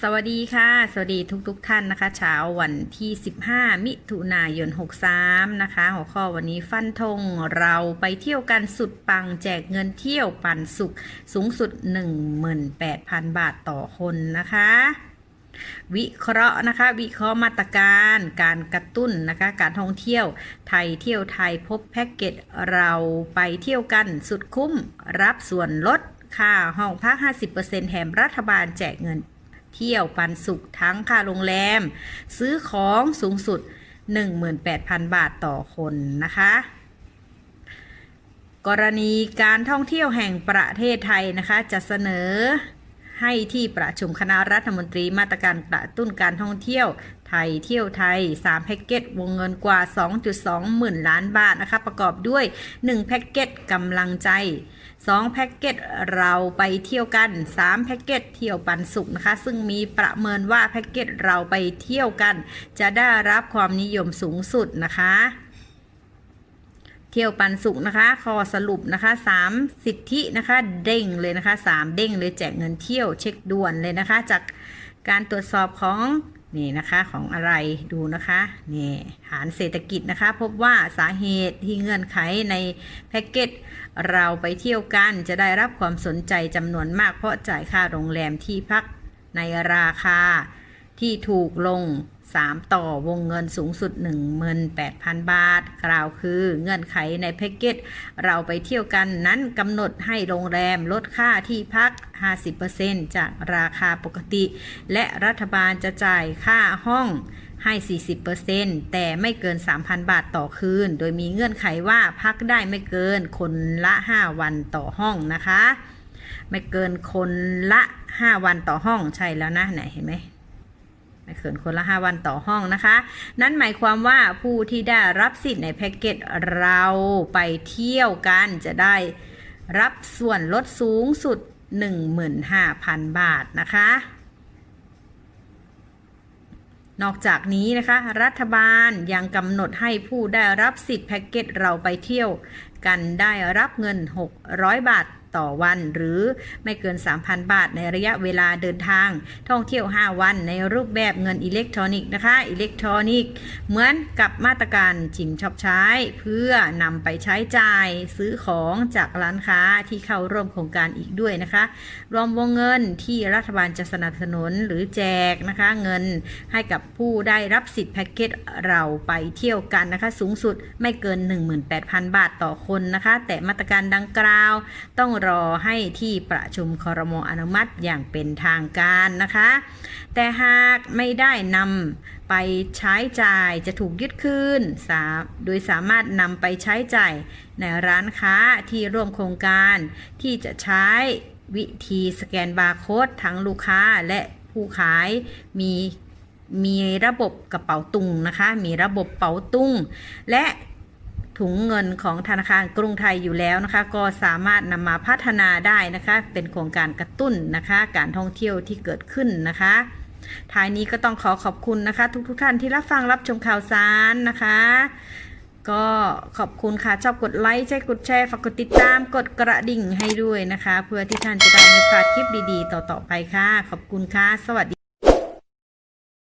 สวัสดีค่ะ สวัสดีทุกๆทท่านนะคะ เช้าวันที่ 15 มิถุนายน 63 นะคะ หัวข้อวันนี้ฟันธงเราไปเที่ยวกันสุดปังแจกเงินเที่ยวปันสุขสูงสุด 18,000 บาทต่อคนนะคะ วิเคราะห์นะคะ วิเคราะห์มาตรการการกระตุ้นนะคะ การท่องเที่ยวไทยเที่ยวไทยพบแพ็กเกจเราไปเที่ยวกันสุดคุ้มรับส่วนลดค่าห้องพัก 50%แถมรัฐบาลแจกเงิน เที่ยวปันสุขทั้งค่าโรงแรม ซื้อของสูงสุด 18,000 บาทต่อคนนะคะ กรณีการท่องเที่ยวแห่งประเทศไทยนะคะจะเสนอ ให้ที่ประชุมคณะรัฐมนตรีมาตรการกระตุ้นการท่องเที่ยวไทยเที่ยวไทย 3 แพ็กเกจวงเงินกว่า 2.2 หมื่นล้านบาทนะคะ ประกอบด้วย 1 แพ็กเกจกำลังใจ 2 แพ็กเกจเราไปเที่ยวกัน 3 แพ็กเกจเที่ยวปันสุขนะคะ ซึ่งมีประเมินว่าแพ็กเกจเราไปเที่ยวกัน จะได้รับความนิยมสูงสุดนะคะ เที่ยวปันสุขนะคะขอสรุปนะคะ 3 สิทธินะคะเด้งเลยนะคะ 3 เด้งเลยแจกเงินเที่ยวเช็คด่วนเลยนะคะ จากการตรวจสอบของนี่นะคะของอะไรดูนะคะนี่ฐานเศรษฐกิจนะคะ พบว่าสาเหตุที่เงื่อนไขในแพ็กเกจเราไปเที่ยวกันจะได้รับความสนใจจำนวนมากเพราะจ่ายค่าโรงแรมที่พักในราคาที่ถูกลง 3 ต่อวงเงินสูงสุด 18,000 บาท กล่าวคือเงื่อนไขในแพ็กเกจเราไปเที่ยวกันนั้นกำหนดให้โรงแรมลดค่าที่พัก 50%จากราคาปกติ และรัฐบาลจะจ่ายค่าห้องให้ 40%แต่ไม่เกิน 3,000 บาทต่อคืน โดยมีเงื่อนไขว่าพักได้ไม่เกินคนละ 5 วันต่อห้องนะคะ ไม่เกินคนละ 5 วันต่อห้องใช่แล้วนะไหนเห็นไหม เกินคนละ5วันต่อห้องนะคะ นั่นหมายความว่าผู้ที่ได้รับสิทธิ์ในแพ็กเกจเราไปเที่ยวกันจะได้รับส่วนลดสูงสุด 15,000 บาทนะคะ นอกจากนี้นะคะ รัฐบาลยังกำหนดให้ผู้ได้รับสิทธิ์แพ็กเกจเราไปเที่ยวกันได้รับเงิน 600 บาท ต่อวัน หรือไม่เกิน 3,000 บาทในระยะเวลาเดินทาง ท่องเที่ยว 5 วันในรูปแบบเงินอิเล็กทรอนิกส์นะคะอิเล็กทรอนิกส์เหมือนกับมาตรการชิมช็อปใช้ เพื่อนำไปใช้จ่ายซื้อของจากร้านค้าที่เข้าร่วมโครงการอีกด้วยนะคะ รวมวงเงินที่รัฐบาลจะสนับสนุนหรือแจกนะคะเงินให้กับผู้ได้รับสิทธิ์แพ็กเกจเราไปเที่ยวกันนะคะ สูงสุดไม่เกิน 18,000 บาทต่อคนนะคะ แต่มาตรการดังกล่าวต้องรอให้ที่ประชุมครมอนุมัติอย่างเป็นทางการนะคะ แต่หากไม่ได้นำไปใช้จ่ายจะถูกยึดคืนสาโดยสามารถนำไปใช้จ่ายในร้านค้าที่ร่วมโครงการที่จะใช้วิธีสแกนบาร์โค้ดทั้งลูกค้าและผู้ขายมีมีระบบกระเป๋าตุงนะคะ มีระบบเป๋าตุ้งและ ถุงเงินของธนาคารกรุงไทยอยู่แล้วนะคะ ก็สามารถนำมาพัฒนาได้นะคะ เป็นโครงการกระตุ้นนะคะ การท่องเที่ยวที่เกิดขึ้นนะคะท้ายนี้ก็ต้องขอขอบคุณนะคะ ทุกๆทท่านที่รับฟังรับชมข่าวสารนะคะ ก็ขอบคุณค่ะ ชอบกดไลค์ใช่กดแชร์ฝากกดติดตามกดกระดิ่งให้ด้วยนะคะ เพื่อที่ท่านจะได้ไม่พลาดคลิปดีๆ ต่อๆไปค่ะ ขอบคุณค่ะ สวัสดี